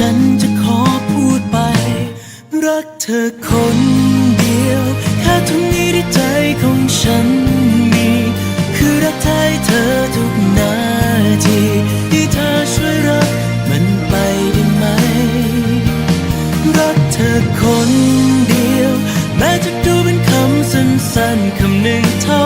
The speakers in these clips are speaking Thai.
ฉันจะขอพูดไป รักเธอคนเดียว แค่ท่านี้ที่ใจของฉันมี คือรักแท้เธอทุกนาทีที่เธอช่วยรักมันไปได้ไหม รักเธอคนเดียว แม้จะดูเป็นคำสั้นๆคำหนึ่งเท่า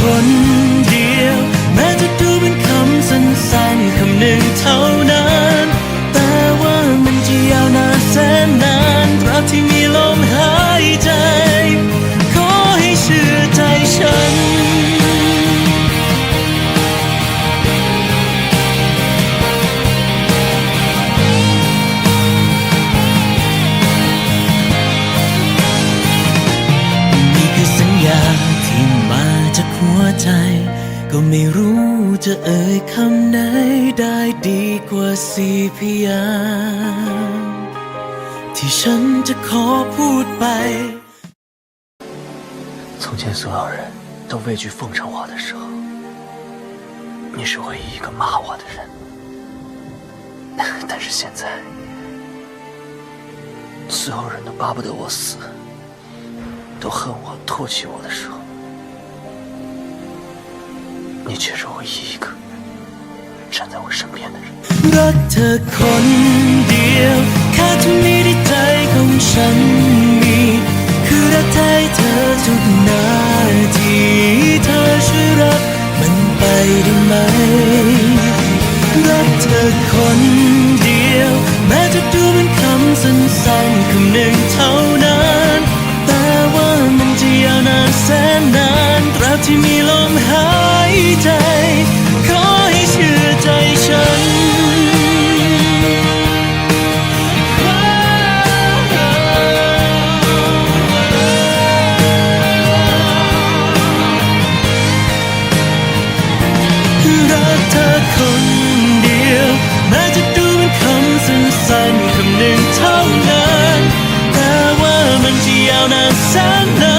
คนจากหัวใจ ก็ไม่รู้จะเอ่ยคำไหนได้ดีกว่าสี่พยางค์ที่ฉันจะขอพูดไป 从前所有人都畏惧奉承我的时候，你是唯一一个骂我的人。但是现在，所有人都巴不得我死，都恨我、唾弃我的时候， 你却是唯一一个站在我身边的人。 รักเธอคนเดียว แค่เท่านี้ที่ใจของฉันมี คือรักแท้เธอทุกนาทีเธอช่วยรักมันไปได้ไหม รักเธอคนเดียว แม้จะดูเป็นคำสั้นๆคำหนึ่งเท่า หนึ่งเท่านั้นแต่ว่ามันจะยาวนานแสน